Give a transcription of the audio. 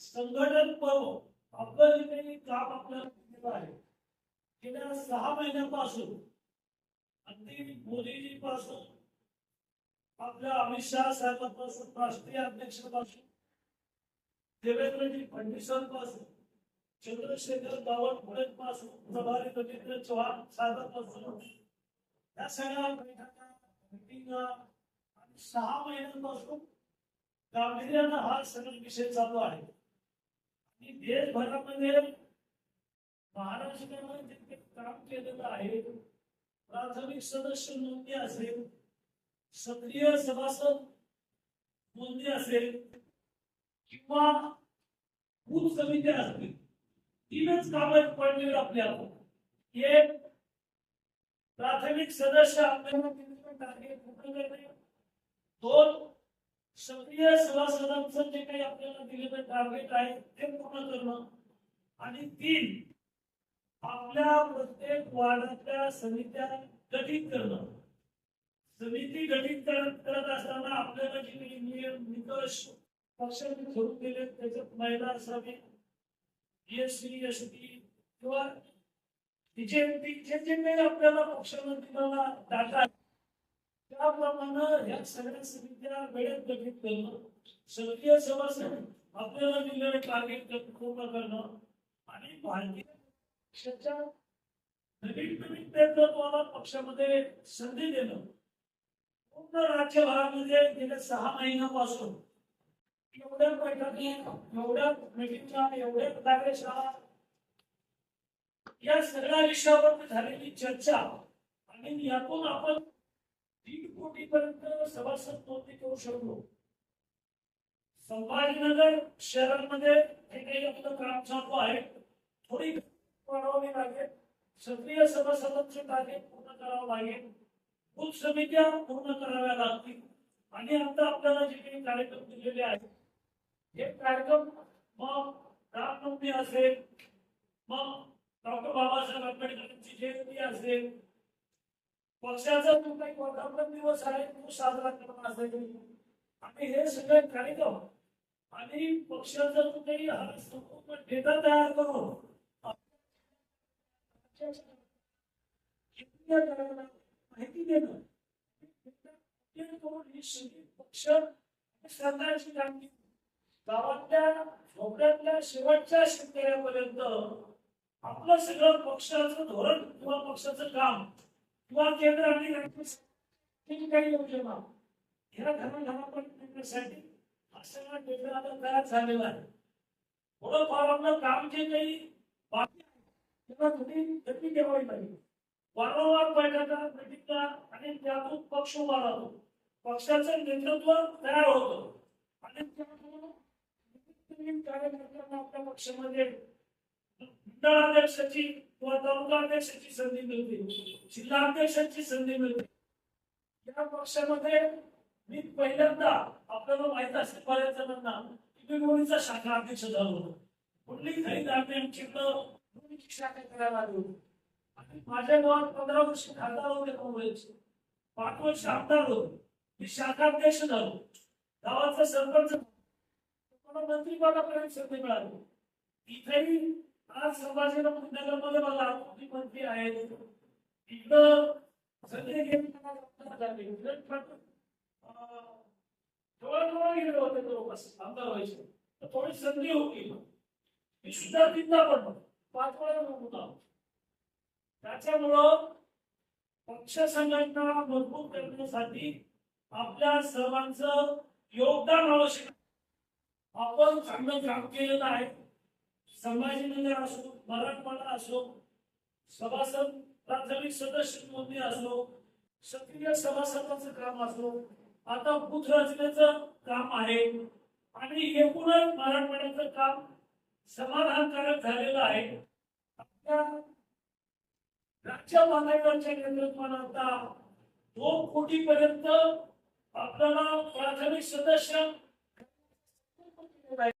संघटन पर्व आपलं जे काही काम आपल्याला आहे गेल्या सहा महिन्यापासून अगदी मोदीजी पासून आपल्या अमित शहा साहेबांपासून राष्ट्रीय अध्यक्षापासून देवेंद्रजी फडणवीसांपासून चंद्रशेखर बावनकुळेपासून प्रभारी रवींद्र चव्हाण साहेबांपासून या सगळ्या बैठका मिटिंग आणि सहा महिन्यांपासून गांभीर्यानं हा सगळा विषय चालू आहे. आणि देशभरामध्ये महाराष्ट्रानं जितके काम केलेलं आहे प्राथमिक सदस्य नोंदणी असेल सक्रिय सभासद नोंदणी असेल किंवा बूथ समित्या असतील तीनच कामं पडलेली आपल्याला. एक प्राथमिक सदस्य आपल्याला टार्गेट पूर्ण करणे दोन सक्रिय सभासदांचं जे काही आपल्याला दिलेलं टार्गेट आहे ते पूर्ण करणं. आणि तीन आपल्या प्रत्येक वार्डातल्या समित्या गठीत करणं. समिती गठीत करत करत असताना आपल्याला जे काही नियम निकष पक्षाने ठरवून दिले त्याच्यात महिला असावी एस सी एस टी किंवा तिचे तिचे जे काही आपल्याला पक्षानं दिलेला डाटा त्याप्रमाणे या सगळ्या समित्या वेळेत गठीत करणं सक्रिय सभासद आपल्याला दिलेलं टार्गेट पूर्ण करणं आणि भारतीय पक्षाच्या नवीन नवीन नेतृत्वाला पक्षामध्ये संधी देणं पूर्ण राज्यभरामध्ये गेल्या सहा महिन्यापासून एवढ्या बैठकी एवढ्या मिटिंगच्या एवढ्या कार्यशाळा या सगळ्या विषयावर झालेली चर्चा आणि यातून आपण दीड कोटीपर्यंत सभासद नोंदणी करू शकलो. संभाजीनगर शहरांमध्ये हे काही आपलं काम चालू आहे थोडी वाढवावी लागेल. सक्रिय सभासदांचे कार्य पूर्ण करावं लागेल. बूथ समित्या पूर्ण कराव्या लागतील. आणि आता आपल्याला जे काही कार्यक्रम दिलेले आहेत हे कार्यक्रम मग रामनवमी असेल मग डॉक्टर बाबासाहेब आंबेडकरांची जयंती असेल पक्षाचा जो काही वर्धापन दिवस आहे तो साजरा करणार असेल आणि हे सगळे कार्यक्रम आणि पक्षाचा जो काही संपूर्ण डेटा तयार करून माहिती देणं करून ही सगळी पक्ष सरकारची कामगिरी. गावातल्या झोपड्यातल्या शेवटच्या शेतकऱ्यापर्यंत आपलं सगळं पक्षाचं धोरण किंवा पक्षाचं काम किंवा केंद्र आणि राज्य काही योजना. ह्या घराघरापर्यंत नेण्यासाठी हा केंद्र आता तयार झालेलं आहे. थोडंफार आपलं काम जे काही बाकी त्याला थोडी गती ठेवावी लागेल. वारंवार बैठका बैठका आणि त्यातून पक्ष उभा राहतो. पक्षाचं नेतृत्व तयार होतं. आणि त्यामुळं कार्यकर्त्यांना आपल्या पक्षामध्ये मंडळाध्यक्षाची किंवा तालुका अध्यक्षाची संधी मिळते. जिल्हा अध्यक्षाची संधी मिळते. या पक्षामध्ये मी पहिल्यांदा आपल्याला माहीत असेल बऱ्याच जणांना की मी शाखा अध्यक्ष झालो होतो. कुठली काही दाखले शाखा करायला आली होती. आणि माझ्या गावात पंधरा वर्ष खासदार होते काँग्रेसचे पाच वर्ष आमदार होते मी शाखाध्यक्ष झालो. गावाचा सरपंच मला मंत्रिपदापर्यंत संधी मिळाली. इथेही आज संभाजीनगरमध्ये मला मोदी मंत्री आहेत. इकडं सगळे घेऊन झाले जवळजवळ गेले होते ते लोक आमदार व्हायचे. तर थोडी संधी होती. मी सुद्धा तिथला पडलो पाच वेळा होता त्याच्यामुळं पक्ष संघटना मजबूत करण्यासाठी आपल्या सर्वांचं योगदान आवश्यक आपण चांगलं काम केलेलं आहे. संभाजीनगर असो मराठवाडा असो सभासद प्राथमिक सदस्य नोंदणी असो सक्रिय सभासदाचं काम असो आता बुथ रचनेचं काम आहे. आणि एकूणच मराठवाड्याचं काम समाधानकारक झालेलं आहे. आपल्या राज्य महाराष्ट्राच्या नेतृत्वानं आता दोन कोटी पर्यंत आपल्याला प्राथमिक सदस्य